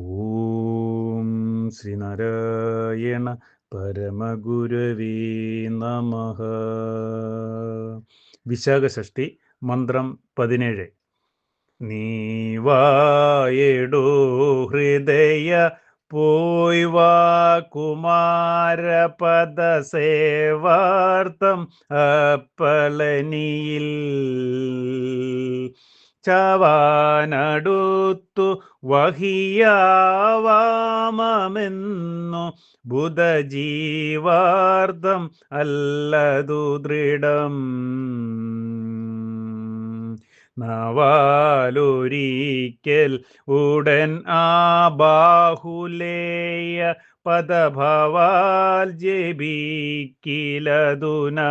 ഓം ശ്രീനാരായണ പരമഗുരവീ നമ. വിശാഖഷ്ടി മന്ത്രം പതിനേഴ്. നീവായു ഹൃദയ പോയി വാ കുമാരപദസേവാർത്ഥം അപ്പളനിയിൽ ചവാനടുത്തു വഹിയാവാമെന്നു ബുധജീവാർദ്ധം അല്ലതു ദൃഢം. നവാലൊരിക്കൽ ഉടൻ ആ ബാഹുലേയ പദഭവാൽ ജപിക്കിലതുനാ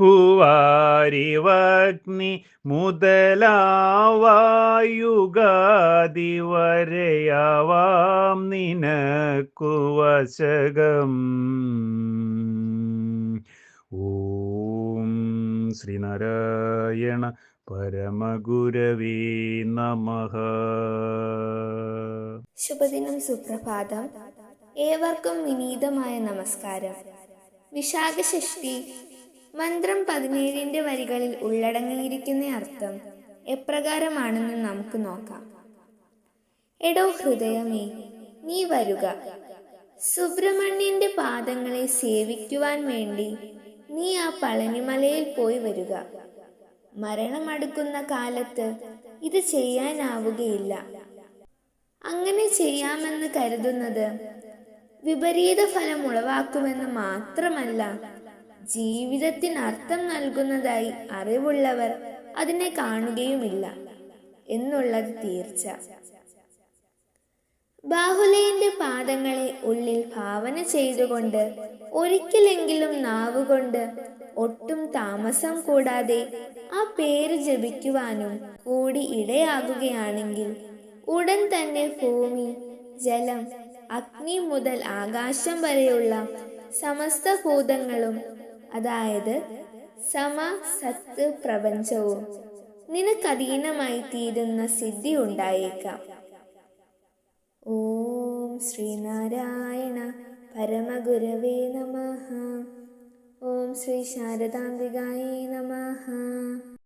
പൂവാരിവഗ്നി മുതലാവായുഗാതി വരെയാവാം നിനക്കു വശകം ഓം ശ്രീനാരായണ പരമഗുരവേ നമ. ശുഭദിനം സുപ്രഭാതം. ഏവർക്കും വിനീതമായ നമസ്കാരം. വിശാഖഷഷ്ടി മന്ത്രം പതിനേഴിന്റെ വരികളിൽ ഉള്ളടങ്ങിയിരിക്കുന്ന അർത്ഥം എപ്രകാരമാണെന്ന് നമുക്ക് നോക്കാം. എടോ ഹൃദയമേ നീ വരുക. സുബ്രഹ്മണ്യന്റെ പാദങ്ങളെ സേവിക്കുവാൻ വേണ്ടി നീ ആ പളനിമലയിൽ പോയി വരിക. മരണമടുക്കുന്ന കാലത്ത് ഇത് ചെയ്യാനാവുകയില്ല. അങ്ങനെ ചെയ്യാമെന്ന് കരുതുന്നത് വിപരീത ഫലം ഉളവാക്കുമെന്ന് മാത്രമല്ല ജീവിതത്തിന് അർത്ഥം നൽകുന്നതായി അറിവുള്ളവർ അതിനെ കാണുകയുമില്ല എന്നുള്ളത് തീർച്ച. ബാഹുലയന്റെ പാദങ്ങളെ ഉള്ളിൽ ഭാവന ചെയ്തുകൊണ്ട് ഒരിക്കലെങ്കിലും നാവുകൊണ്ട് ഒട്ടും താമസം കൂടാതെ ആ പേര് ജപിക്കുവാനും കൂടി ഇടയാകുകയാണെങ്കിൽ ഉടൻ തന്നെ ഭൂമി ജലം അഗ്നി മുതൽ ആകാശം വരെയുള്ള സമസ്ത ഭൂതങ്ങളും അതായത് സമ സത്ത് പ്രപഞ്ചവും നിനക്കധീനമായി തീരുന്ന സിദ്ധി ഉണ്ടായേക്കാം ഓം ശ്രീനാരായണ പരമഗുരവേ നമ. ഓം ശ്രീ ശാരദാംബികായേ നമ.